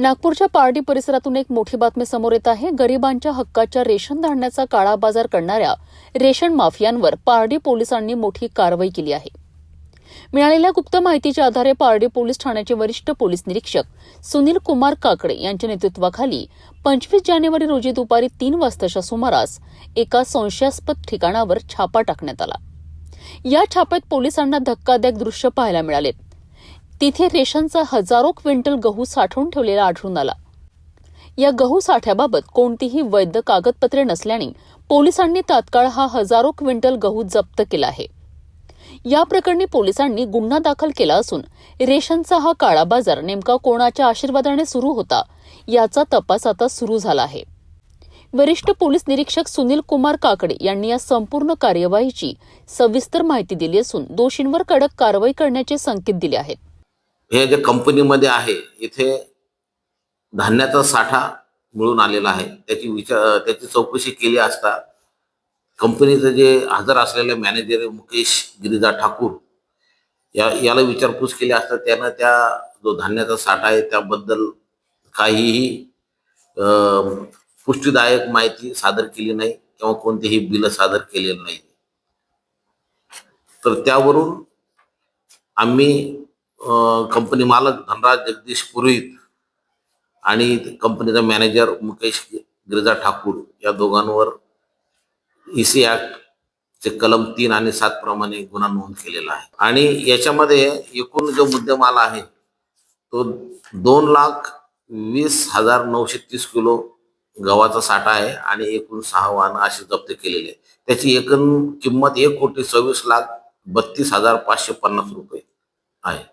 नागपूरच्या पार्टी परिसरातून एक मोठी बातमी समोर येत आहे. गरिबांच्या हक्काच्या रेशन धान्याचा काळा बाजार करणाऱ्या रेशन माफियांवर पारडी पोलिसांनी मोठी कारवाई केली आहे. मिळालेल्या गुप्त माहितीच्या आधारे पारडी पोलीस ठाण्याचे वरिष्ठ पोलीस निरीक्षक सुनील कुमार काकडे यांच्या नेतृत्वाखाली पंचवीस जानेवारी रोजी दुपारी तीन वाजताच्या सुमारास एका संशयास्पद ठिकाणावर छापा टाकण्यात आला. या छाप्यात पोलिसांना धक्कादायक दृश्य पाहायला मिळालेत तिथे रेशनचा हजारो क्विंटल गहू साठवून ठेवलेला आढळून आला. या गहू साठ्याबाबत कोणतीही वैध कागदपत्रे नसल्याने पोलिसांनी तात्काळ हा हजारो क्विंटल गहू जप्त केला आहे. या प्रकरणी पोलिसांनी गुन्हा दाखल केला असून रेशनचा हा काळा बाजार नेमका कोणाच्या आशीर्वादाने सुरू होता याचा तपास आता सुरू झाला आहे. वरिष्ठ पोलीस निरीक्षक सुनील कुमार काकडे यांनी या संपूर्ण कार्यवाहीची सविस्तर माहिती दिली असून दोषींवर कडक कारवाई करण्याचे संकेत दिले आहेत. हे जे कंपनीमध्ये आहे इथे धान्याचा साठा मिळून आलेला आहे. त्याची विचार त्याची चौकशी केली असता कंपनीचं जे हजर असलेले मॅनेजर मुकेश गिरिजा ठाकूर या याला विचारपूस केली असता त्यानं त्या जो धान्याचा साठा आहे त्याबद्दल काहीही पुष्टीदायक माहिती सादर केली नाही किंवा कोणतेही बिल सादर केलेलं नाही. तर त्यावरून आम्ही कंपनी मालक धनराज जगदीश पुरोहित आणि कंपनीचा मॅनेजर मुकेश गिरिजा ठाकूर या दोघांवर ईसी ऍक्ट चे कलम तीन आणि सात प्रमाणे गुन्हा नोंद केलेला आहे. आणि याच्यामध्ये एकूण जो मुद्देमाल आहे तो दोन लाख वीस हजार नऊशे तीस किलो गव्हाचा साठा आहे आणि एकूण सहा वाहनं अशी जप्त केलेली आहे. त्याची एकूण किंमत एक कोटी सव्वीस लाख बत्तीस हजार पाचशे पन्नास रुपये आहे.